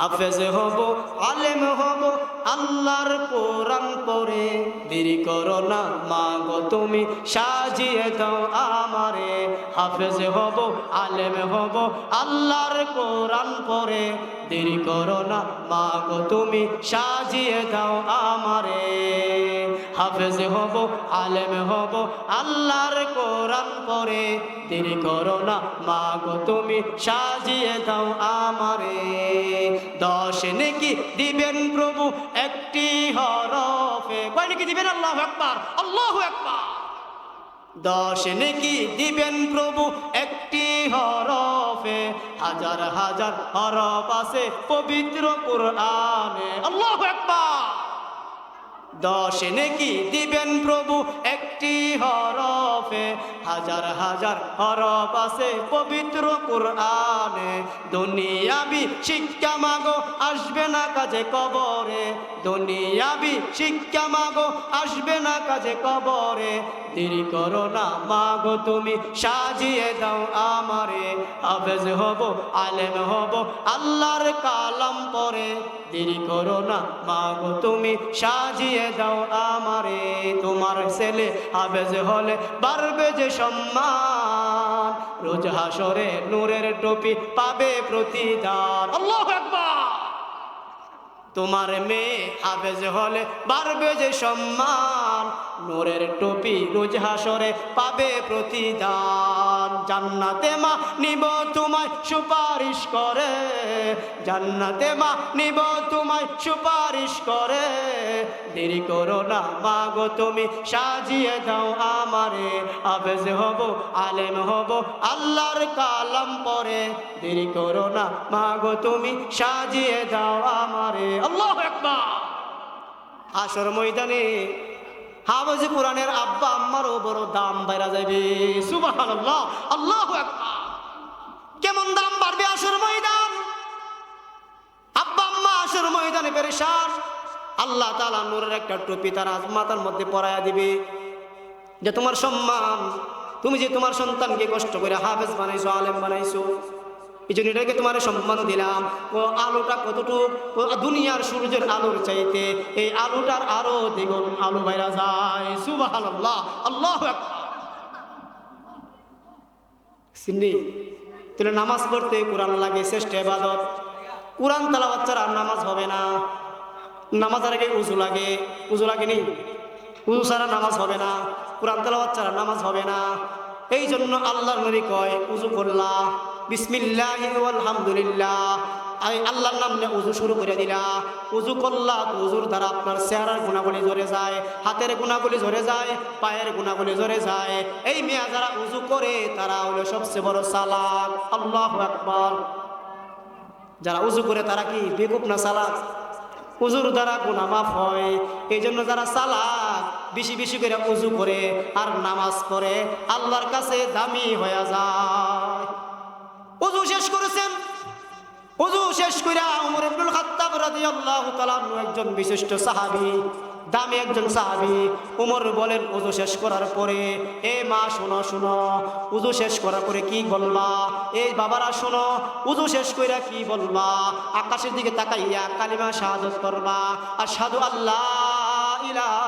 হাফেজ হব, আলেম হব, আল্লাহর কোরআন পরে দেরি করো না মা গো তুমি, সাজিয়ে দাও আমারে। হাফেজ হব, আলেম হব, আল্লাহর কোরআন পরে দেরি করো না মা গো তুমি, সাজিয়ে দাও আমারে। হাফেজ হব, আলেম হব, আল্লাহর কোরআন পড়ে। দেরি করো না মা গো তুমি সাজিয়ে দাও আমারে। দশ নাকি দিবেন প্রভু, একটি হরফে। কয় নাকি দিবেন? আল্লাহ একবার আল্লাহ একবার দশ নাকি দিবেন প্রভু, একটি হরফে। হাজার হাজার হরফ আছে পবিত্র কোরআনে। আল্লাহ একবার দশ নেকি দিবেন প্রভু একটি হরফে হাজার হাজার হরফ আছে পবিত্র কোরআনে। দুনিয়াবি শিক্ষা মাগো, আসবে না কাজে কবরে। দুনিয়াবি শিক্ষা মাগো, আসবে না কাজে কবরে। দেরি করো না মাগো, তুমি সাজিয়ে দাও আমারে। আবেজ হব, আলেম হব, আল্লাহর কালাম পরে। দেরি করো না মাগো, তুমি সাজিয়ে দাও আমারে। তোমার ছেলে আবেজ হলে বাড়বে যে সম্মান। রোজ হাসরে নূরের টুপি পাবে প্রতিদান। আল্লাহ একবার তোমার মেয়ে হাফেজ হলে বাড়বে যে সম্মান। নোরের টুপি রোজ হাসরে পাবে প্রতিদান। জান্নাতে মা নিব তোমায় সুপারিশ করে। জান্নাতে মা নিব তোমায় সুপারিশ করে। দেরি করো না মা গো তুমি সাজিয়ে দাও আমারে। হাফেজ হব, আলেম হব, আল্লাহর কালাম পরে। দেরি করো না মা গো তুমি সাজিয়ে দাও আমারে। আল্লাহ আসর ময়দানে হাফেজ কোরআনের আব্বা আম্মারও বড় দাম বাইরা যাবে আল্লাহ একবার কেমন দাম বাড়বে আসর ময়দান? আব্বা আম্মা আসর ময়দানে পেরেশান। আল্লাহ তালা নূরের একটা টুপি তার মাথার মধ্যে পরায়া দিবে। যে তোমার সম্মান, তুমি যে তোমার সন্তানকে কষ্ট করে হাফেজ বানাইছো, আলেম বানাইছো এই জন্য এটাকে তোমার সম্মান দিলাম। ও আলোটা কতটুক? দুনিয়ার সূর্যের আলোর চাইতে এই আলোটার আরও দ্বিগুণ আলো বাইরা যায়। সুবাহ আল্লাহ আল্লাহ সিন্নি, তাহলে নামাজ পড়তে কোরআন লাগে, শ্রেষ্ঠ এবাদত কোরআন তালা বাচ্চারা নামাজ হবে না। নামাজের আগে উজু লাগে। উজু লাগেনি উজু ছাড়া নামাজ হবে না। কোরআন তেলাওয়াত ছাড়া নামাজ হবে না। এই জন্য আল্লাহর নবী কয়, উজু করলা। বিসমিল্লাহ আলহামদুলিল্লাহ আমি আল্লাহর নাম নিয়ে উজু শুরু করে দিলা উজু করলা উজুর দ্বারা আপনার চেহারার গুণাগুলি ঝরে যায়, হাতের গুণাগুলি ঝরে যায়, পায়ের গুণাগুলি ঝরে যায়। এই মেয়া যারা উজু করে, তারা হলো সবচেয়ে বড় সালাক। আল্লাহ আকবার। যারা উজু করে, তারা কি বেকুব না সালাক? উজুর দ্বারা গুণা মাফ হয়। এই জন্য যারা সালাক, বেশি বেশি করে উজু করে আর নামাজ পড়ে, আল্লাহর কাছে দামি হয়ে যায়। উজু শেষ করেছেন। উজু শেষ করে উমর খাত্তাব রাদিয়াল্লাহু তাআলা একজন বিশিষ্ট সাহাবী, দামি একজন সাহাবী। উমর বলেন উজু শেষ করার পরে, এ মা, শোনো শোনো উজু শেষ করার পরে কি বলবা? এই বাবারা, শোনো উজু শেষ কইরা কি বলবা? আকাশের দিকে তাকাইয়া কালিমা শাহাদত করবা সাধু আল্লাহ ইলাহা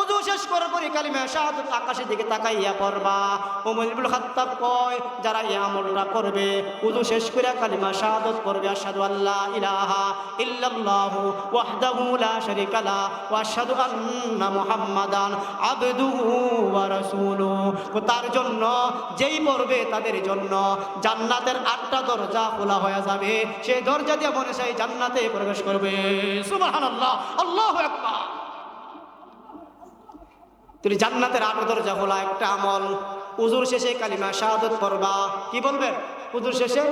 উজু শেষ করার পরে কালিমা শাহাদাত আকাশের দিকে তাকাইয়া পড়বা। ওমর ইবনুল খাত্তাব কয়, যারা এই আমলটা করবে, উজু শেষ করে কালিমা শাহাদাত পড়বে, আশহাদু আল্লা ইলাহা ইল্লাল্লাহু ওয়াহদাহু লা শারীকা লা ওয়া আশহাদু আন্না মুহাম্মাদান আবদুহু ওয়া রাসূলুহু। তার জন্য যেই পড়বে তাদের জন্য জান্নাতের আটটা দরজা খোলা হয়ে যাবে। সেই দরজা দিয়ে মনে সেই জান্নাতে প্রবেশ করবে। সুবহানাল্লাহ, আল্লাহু আকবার। তুমি জান্নাতের আট দরজা খোলা, একটা আমল। উজুর শেষে কালিমা শাহাদত পড়বা। কি বলবেন উজুর শেষে?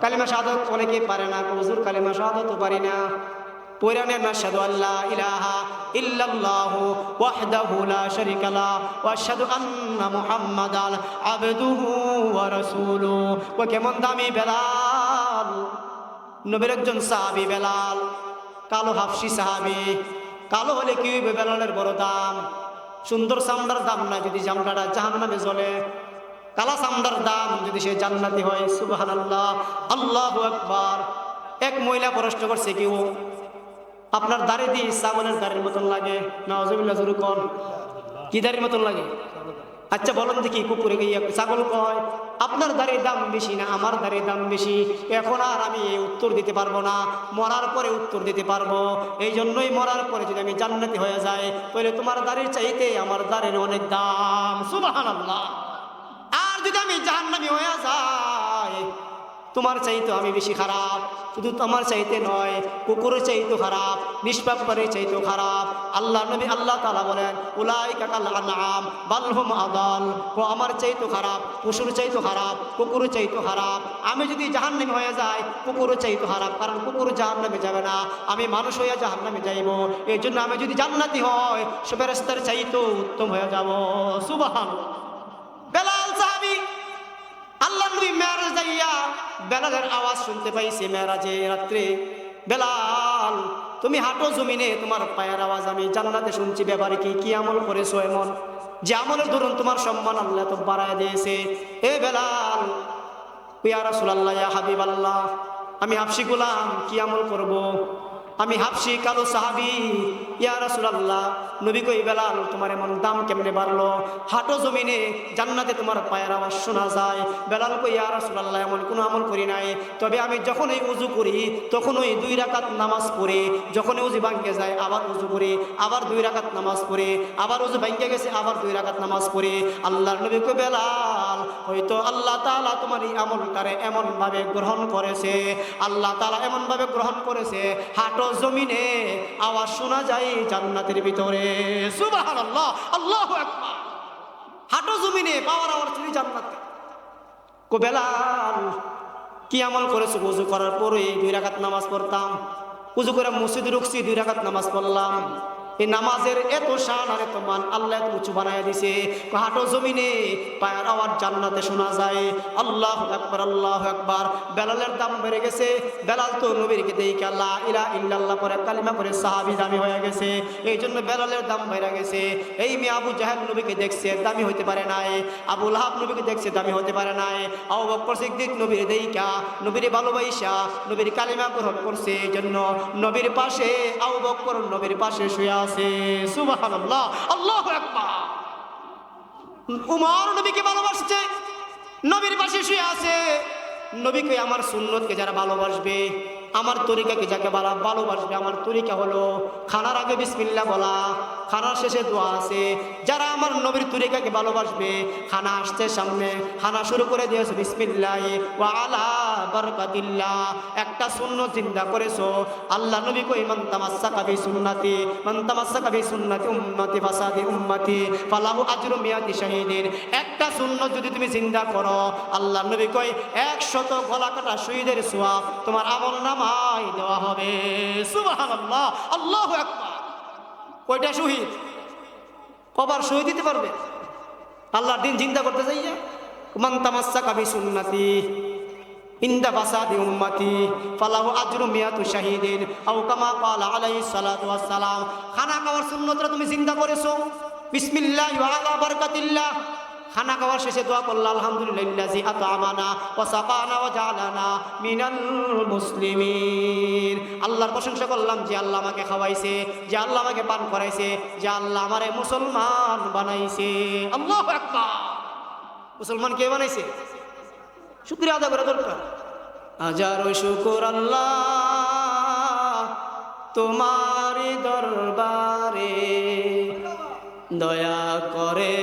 কালিমা শাহাদত অনেকে পারে না। উজুর কালিমা শাহাদতও পারি না। ও কেমন দামি বেলাল। বেলাল। কালো হাফসি সাহাবী। কালো হলে কি বেলালের বড় দাম? সুন্দর চামড়ার দাম না যদি চামড়াটা জাহান নামে জ্বলে। কালা চামড়ার দাম যদি সে জান্নাতি হয় সুবাহান আল্লাহ আল্লাহ একবার এক মহিলা প্রশ্ন করছে কেউ আপনার দাড়ি দিয়ে ছাগলের দাড়ির মতন লাগে? না জরু কন। কি দাড়ির মতন লাগে? আচ্ছা বলেন দেখি, কুকুরে গিয়ে ছাগল কয়, আপনার দাড়ির দাম বেশি না, আমার দাড়ির দাম বেশি। এখন আর আমি উত্তর দিতে পারব না, মরার পরে উত্তর দিতে পারব। এই জন্যই মরার পরে যদি আমি জান্নাতি হয়ে যাই, তাহলে তোমার দাঁড়ির চাইতে আমার দাঁড়ের অনেক দাম। সুবাহ আর যদি আমি জাহান্নামি হয়ে যাই তোমার চাইতে আমি বেশি খারাপ। শুধু তোমার চাইতে নয়, কুকুরের চাইতে খারাপ, নিষ্পাপের চাইতে খারাপ। আল্লাহ নবী আল্লাহ তালা বলেন উলাই কাকাল আনাম বালহুম আদাল। ও আমার চাইতে খারাপ, পশুর চাইতে খারাপ কুকুর চাইতে খারাপ। আমি যদি জাহান্নামি হয়ে যাই কুকুরও চাইতে খারাপ, কারণ কুকুর জাহান জাহান্নামে যাবে না। আমি মানুষ হইয়া জাহান্নামে যাইব। এই জন্য আমি যদি জান্নাতি হয় সবে রাস্তার চাইতেও উত্তম হয়ে যাব। সাহাবি আল্লাহ নবী মেয়ারাজ যাইয়া বেলালের আওয়াজ শুনতে পাইছে মেয়ারাজে রাত্রে। বেলাল, তুমি হাঁটো জমিনে, তোমার পায়ের আওয়াজ আমি জান্নাতে শুনছি ব্যাপারে কি কি আমল করেছ এমন? যে আমলের ধরুন তোমার সম্মান আল্লাহ তো বাড়ায় দিয়েছে। এ বেলাল, ইয়া ইয়া হাবিব আল্লাহ আমি হাফসি গোলাম, কি আমল করব। আমি হাফসি কালো সাহাবি, ইয়া রাসূলুল্লাহ, নবী কই বেলাল, তোমার এমন দাম কেমনে বাড়লো? হাঁটো জমিনে জান্নাতে তোমার পায়ের আওয়াজ শোনা যায়। বেলাল কই, ইয়া এমন কোনো আমল করি নাই। তবে আমি যখনই উজু করি, তখনই দুই রাকাত নামাজ পড়ে। যখনই উজু ভাঙ্গে যায়, আবার উজু করি, আবার দুই রাকাত নামাজ পড়ে। আবার উজু ভাঙ্গে গেছে, আবার দুই রাকাত নামাজ পড়ে। আল্লাহর নবী কই, বেলাল, হয়তো আল্লাহ তাআলা তোমার এই আমলটারে এমন ভাবে গ্রহণ করেছে। আল্লাহ তাআলা এমন ভাবে গ্রহণ করেছে, হাঁটো জমিনে আওয়াজ শোনা যায় জান্নাতের ভিতরে। হাটো জমিনে, পাওয়ার আওয়াজ শুনি জান্নাতে। কো বেলাল, কি আমল করেছ? উজু করার পরে দুই রাখাত নামাজ পড়তাম। উজু করে মসজিদ রুখছি দুই রাখাত নামাজ পড়লাম। এই নামাজের এত শান আর এত মান আল্লাহ এত উঁচু বানায় দিছে। হাঁটো জমিনে পায়ের আওয়াজ জান্নাতে শোনা যায়। আল্লাহ একবার আল্লাহ একবার বেলালের দাম বেড়ে গেছে। বেলাল তো নবীরকে দেখে আল্লাহ ইলা ইল্লাল্লাহ করে কালিমা করে সাহাবি দামি হয়ে গেছে। এই জন্য বেলালের দাম বেড়ে গেছে। এই মেয়ে আবু জাহেদ নবীকে দেখছে, দামি হতে পারে নাই। আবু লাহাব নবীকে দেখছে, দামি হতে পারে নাই। আবু বকর সিদ্দিক নবীর দেইকা নবীর ভালোবাসা, নবীর কালিমা গ্রহণ করছে। এই জন্য নবীর পাশে, আবু বকর নবীর পাশে শুয়ে আছে সুবহানাল্লাহ, আল্লাহ একবার উমার নবীকে ভালোবাসছে, নবীর পাশে শুয়ে আছে। নবীকে আমার সুন্নতকে যারা ভালোবাসবে আমার তরিকাকে যাকে বলা ভালোবাসবে, আমার তরিকা হলো, খানার আগে বিসমিল্লা বলা, খানার শেষে দোয়া আছে। যারা আমার নবীর তরিকাকে ভালোবাসবে, খানা আসছে সামনে, খানা শুরু করে দিয়েছ, বিসমিল্লাহ ওয়া আলা বারকাতিল্লাহ। একটা শূন্য চিন্তা করেছ, আল্লাহ নবী কই মান তামাসসাকা বি সুন্নতি, মান তামাসসাকা বি সুন্নতি উম্মতি, ফাসাদি উম্মতি, ফালাহু আজরু মিয়াতি শাহিদিন। একটা শূন্য যদি তুমি চিন্তা করো, আল্লাহ নবী কই একশত গলা কাটা শহীদের সোয়াব, তোমার আমল নামাই দেওয়া হবে। সুবহানাল্লাহ। কয়টা শহীদ? কবার শহীদ দিতে পারবে? আল্লাহর দিন চিন্তা করতে বি সুন্নতি ফালাহু কামা সালাম। খানা খাওয়ার সুন্নতটা তুমি চিন্তা করেছ। বিসমিল্লাহ ওয়া খানা খাওয়ার শেষে দোয়া করল, আলহামদুলিল্লাহ আল্লাহর প্রশংসা করলাম যে আল্লাহ আমাকে খাওয়াইছে, যে আল্লাহ আমাকে পান করাইছে, যে আল্লাহ আমারে মুসলমান বানাইছে। আল্লাহ মুসলমান কে বানাইছে? শুক্রিয়া আদা করা দরকার। হাজারো শুকুর আল্লাহ তোমার দরবারে, দয়া করে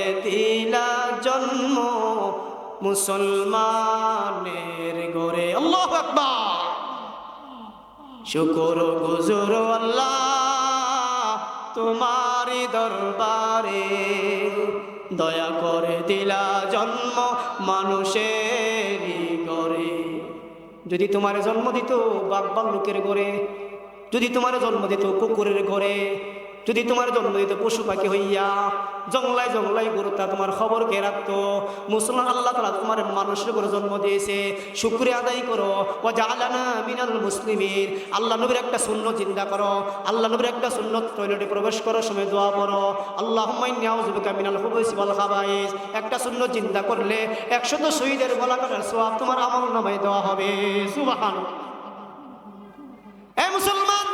মুসলমানের গড়ে আল্লাহ আকবার। শুকর গুজুর আল্লাহ তোমার দরবারে দয়া করে দিলা জন্ম মানুষের গড়ে যদি তোমার জন্ম দিত বাগবাল লোকের ঘরে, যদি তোমার জন্ম দিত কুকুরের ঘরে যদি তোমার জন্ম দিত পশু পাখি হইয়া জঙ্গলায় জঙ্গলায় গুরুত্ব তোমার খবর কে রাখতো? মুসলমান আল্লাহ তালা তোমার মানুষের করে জন্ম দিয়েছে। শুক্রিয়া আদায় করো। ও জালানা মিনাল মুসলিমের আল্লাহ নবীর একটা শূন্য চিন্তা করো। আল্লাহ নবীর একটা শূন্য টয়লেটে প্রবেশ করার সময় দোয়া পড়ো। আল্লাহ হুমাইনিয়াউজুবিকা মিনাল হুবৈসি ওয়াল খাবাইস। একটা শূন্য চিন্তা করলে একশত শহীদের গলা কাটার সোয়াব তোমার আমল নামায় দেওয়া হবে। সুবাহান এ মুসলমান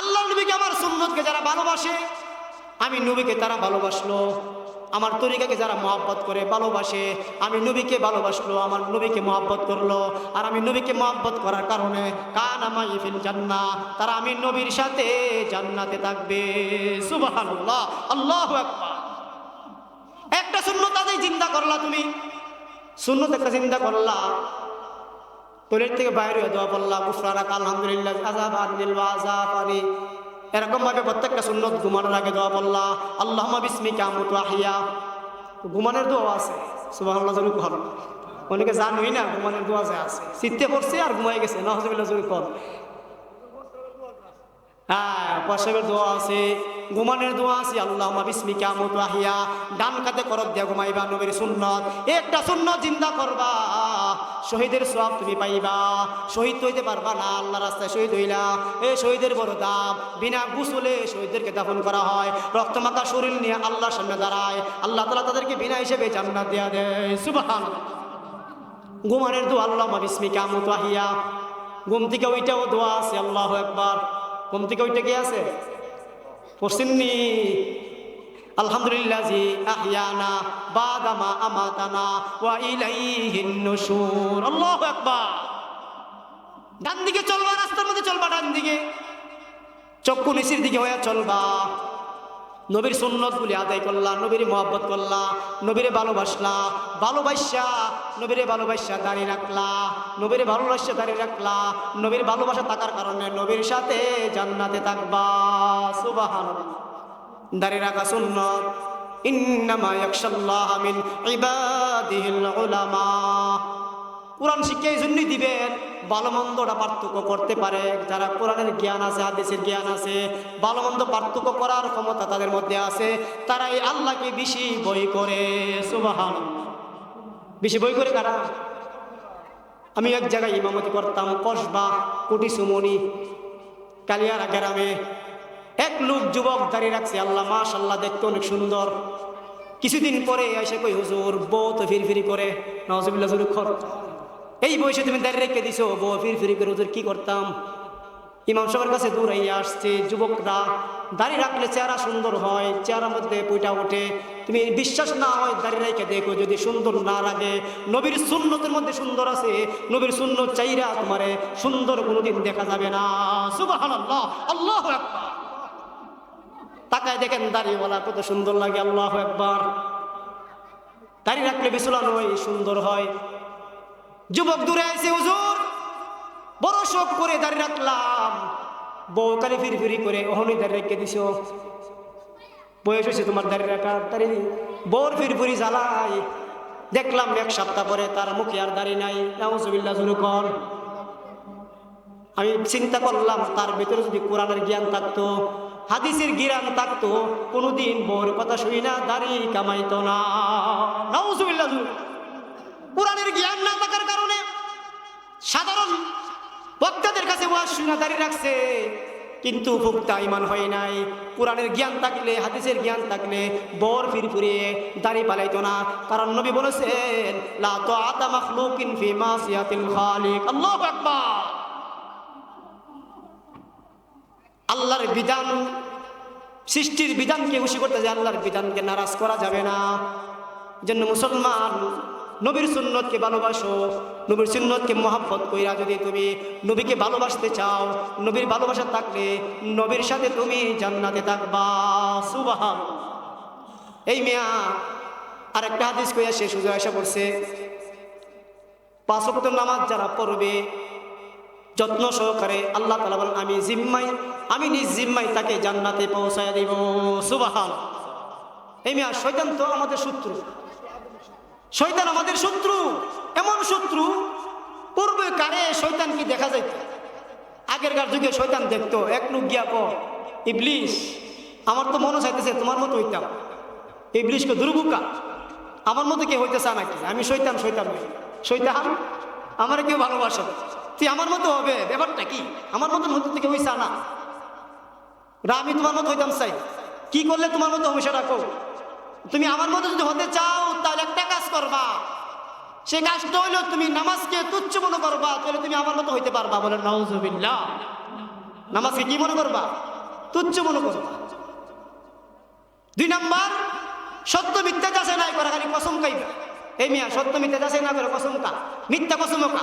আল্লাহ নবীকে আমার সুন্নতকে যারা ভালোবাসে। আমি নবীকে তারা ভালোবাসলো। আমার তরিকাকে যারা মহাব্বত করে ভালোবাসে। আমি নবীকে ভালোবাসলো, আমার নবীকে মহাব্বত করল। আর আমি নবীকে মহাব্বত করার কারণে কান ফিল জান্না তারা আমি নবীর সাথে জান্নাতে থাকবে। আল্লাহু একটা শূন্য তাদের চিন্তা করলা তুমি। শূন্য একটা চিন্তা করলা। টয়লেট থেকে বাইরে দেওয়া বললাম গুফরারাক আলহামদুলিল্লাহ আজাব আনিল আজাব এরকম ভাবে প্রত্যেকটা সুন্নত ঘুমানোর আগে দোয়া বললা আল্লাহ বিসমিকা আমুতু আহিয়া ঘুমানোর দোয়া আছে, সুবহানাল্লাহ জরুর কর অনেকে জানোই না ঘুমানোর দোয়া যে আছে। চিত্তে পড়ছে আর ঘুমাই গেছে নহজবিল্লাহ জরুর কর হ্যাঁ দোয়া আছে, ঘুমানের দোয়া আছে আল্লাহ আহিয়া ডান কাতে করত দিয়া ঘুমাইবা নবীর সুন্নত। একটা সুন্নত চিন্তা করবা। শহীদের সব তুমি পাইবা। শহীদ হইতে পারবা না আল্লাহ রাস্তায় শহীদ হইলা। এই শহীদের বড় দাম, বিনা গুসলে শহীদদেরকে দাফন করা হয়। রক্তমাখা শরীর নিয়ে আল্লাহর সামনে দাঁড়ায়। আল্লাহ তালা তাদেরকে বিনা হিসেবে জান্নাত দেয়া দেয়। সুবাহান ঘুমানের দোয়া আল্লাহ বিসমিকা আহিয়া। ঘুম থেকে ওইটাও দোয়া আছে, আল্লাহ একবার ঘুম থেকে ওইটা কি আছে? পড়ছেননি আলহামদুলিল্লাহ জি আহিয়ানা, বাদামা আমাতানা, ওয়া ইলাইহিন নুশুর। আল্লাহু আকবার। ডান দিকে চলবা, রাস্তার মধ্যে চলবা ডান দিকে চক্ষু নিচের দিকে হয়ে চলবা। নবীর সুন্নত গুলি আদায় করলা, নবীর মহব্বত করলা, নবীরে ভালোবাসলা, ভালোবাসা, নবীরে ভালোবাসা দাঁড়িয়ে রাখলা, নবীরে ভালোবাসা দাঁড়িয়ে রাখলা, নবীর ভালোবাসা থাকার কারণে নবীর সাথে জান্নাতে থাকবা। সুবাহান দাঁড়িয়ে রাখা মন্দটা পার্থক্য করতে পারে। যারা জ্ঞান আছে জ্ঞান আছে পার্থক্য করার ক্ষমতা তাদের মধ্যে আছে তারা এই আল্লাহকে বেশি বই করে। সুবাহান বেশি বই করে কারা? আমি এক জায়গায় ইমামতি করতাম, কসবা কোটি সুমনি কালিয়ারা গ্রামে। এক লোক যুবক দাঁড়িয়ে রাখছে, আল্লাহ মাশাল্লাহ দেখতে অনেক সুন্দর। কিছুদিন পরে এসে কই হুজুর, বউ তো ফিরফিরি করে। নজবিল্লা জুরু খর। এই বয়সে তুমি দাঁড়িয়ে রেখে দিছো, বউ ফিরফিরি করে, হুজুর, কি করতাম? ইমাম সাহেবের কাছে দূর হয়ে আসছে, যুবকরা দাড়ি রাখলে চেহারা সুন্দর হয়, চেহারার মধ্যে পুইটা ওঠে। তুমি বিশ্বাস না হয় দাড়ি রেখে দেখো, যদি সুন্দর না লাগে। নবীর সুন্নতের মধ্যে সুন্দর আছে, নবীর সুন্নত চাইরা তোমারে সুন্দর কোনোদিন দেখা যাবে না। সুবহানাল্লাহ, আল্লাহ আকবার। তাকায় দেখেন দাড়িওয়ালা কত সুন্দর লাগে, আল্লাহ একবার দাড়ি রাখলে বিছলানো হয়, সুন্দর হয়। যুবক দূরে আছে হুজুর, বড় শোক করে দাঁড়িয়ে রাখলাম। বউ কালি ফিরি করে ওহনি দাঁড়িয়ে রেখে দিছ। বয়স হয়েছে তোমার দাঁড়িয়ে রাখা বউর ফিরি ফিরি জ্বালাই দেখলাম এক সপ্তাহ পরে তার মুখে আর দাঁড়িয়ে নাই। নাউজুবিল্লাহ জুরু কর আমি চিন্তা করলাম, তার ভেতরে যদি কোরআনের জ্ঞান থাকতো হাদিসের জ্ঞান থাকতো, কোনোদিন বউর কথা শুনি না, দাড়ি কামাইতো না। কোরআনের জ্ঞান না থাকার কারণে সাধারণ বক্তাদের কাছে ওয়াজ শুনে দাঁড়িয়ে রাখছে। কিন্তু ভুক্তা ইমান হয় নাই। কোরআনের জ্ঞান থাকলে, হাদিসের জ্ঞান থাকলে বর ফির দাড়ি পালাইতো না। কারণ নবী বলেছেন, লা তো তাআতা মাখলুকিন ফি মাসিয়াতিল খালিক। আল্লাহু আকবার। আল্লাহর বিধান, সৃষ্টির বিধানকে খুশি করতে যে আল্লাহর বিধানকে নারাজ করা যাবে না। জন্য মুসলমান, নবীর সুন্নতকে ভালোবাসো, নবীর সুন্নতকে মহাব্বত কইরা যদি তুমি নবীকে ভালোবাসতে চাও, নবীর ভালোবাসা থাকলে নবীর সাথে তুমি জান্নাতে থাকবা। সুবাহান। এই মেয়া আর একটা হাদিস কইয়া সে সুযোগ আসা করছে পাঁচ নামাজ যারা পড়বে যত্ন সহকারে আল্লাহ তালা বলেন, আমি জিম্মাই আমি নিজ জিম্মাই তাকে জান্নাতে পৌঁছায় দিব। সুবাহান। এই মেয়া শৈতান তো আমাদের শত্রু। শৈতান আমাদের শত্রু। এমন শত্রু, পূর্বে কারে শৈতান কি দেখা যাইত? আগেরকার যুগে শৈতান দেখতো, এক লুক গিয়া ক ইবলিশ, আমার তো মনে চাইতেছে তোমার মতো হইতাম। বৃষ্ক দুর্ভুকা আমার মতো কে হইতে চা নাকি আমি শৈতান শৈতান শৈতান আমার কেউ ভালোবাসে। তুই আমার মতো হবে? ব্যাপারটা কি? আমার মতন হতে থেকে হইছা না। আমি তোমার মতো হইতাম চাই কি করলে তোমার মতো হবে সেটা কো তুমি আমার মতো যদি হতে চাও, তাহলে একটা কাজ করবা। সেই কাজটা হইল তুমি নামাজকে তুচ্ছ মনে করবা, তাহলে তুমি আমার মতো হইতে পারবা বলে নাউজুবিল্লাহ। নামাজকে কি মনে করবা? তুচ্ছ মনে করবা। দুই নাম্বার, সত্য মিথ্যা যাচাই নাই করা, খালি কসম খাইবা এই মিয়া, সত্য মিথ্যা যাচাই না করে কসম কা। মিথ্যা কসম কা।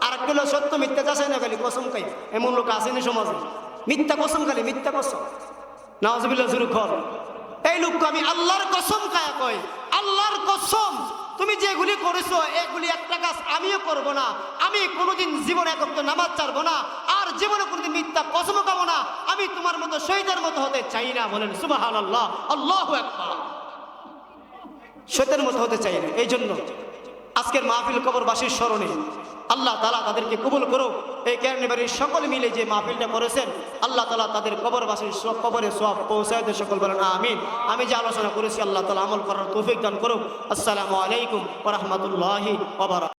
আর একটা হলো সত্য মিথ্যা চাষাই না খালি কসম খাই। এমন লোক আসেনি সমাজে। মিথ্যা কসম খালি, মিথ্যা কসম। নাওয়াজবিল্লাহ শুরু কর। এই লোককে আমি আল্লাহর কসম খায়া কই। আল্লাহর কসম। তুমি যেগুলি করেছ, এগুলি একটা কাজ আমিও করব না। আমি কোনোদিন জীবনে একত্র নামাজ ছাড়বো না। আর জীবনে কোনোদিন মিথ্যা কসম খাব না। আমি তোমার মতো শহীদের মতো হতে চাই না, বলেন সুবাহ আল্লাহ আল্লাহ একবার সত্যের মতো হতে চাই না এই জন্য আজকের মাহফিল কবরবাসীর স্মরণে আল্লাহ তালা তাদেরকে কবুল করো এই কেরানি সকল মিলে যে মাহফিলটা করেছেন, আল্লাহ তালা তাদের কবরবাসীর সব কবরে সব পৌঁছায় সকল বলেন, আমিন। আমি যে আলোচনা করেছি, আল্লাহ তালা আমল করার তৌফিক দান করুক। আসসালামু আলাইকুম ওরহমতুল্লাহি ওবরাকাতুহু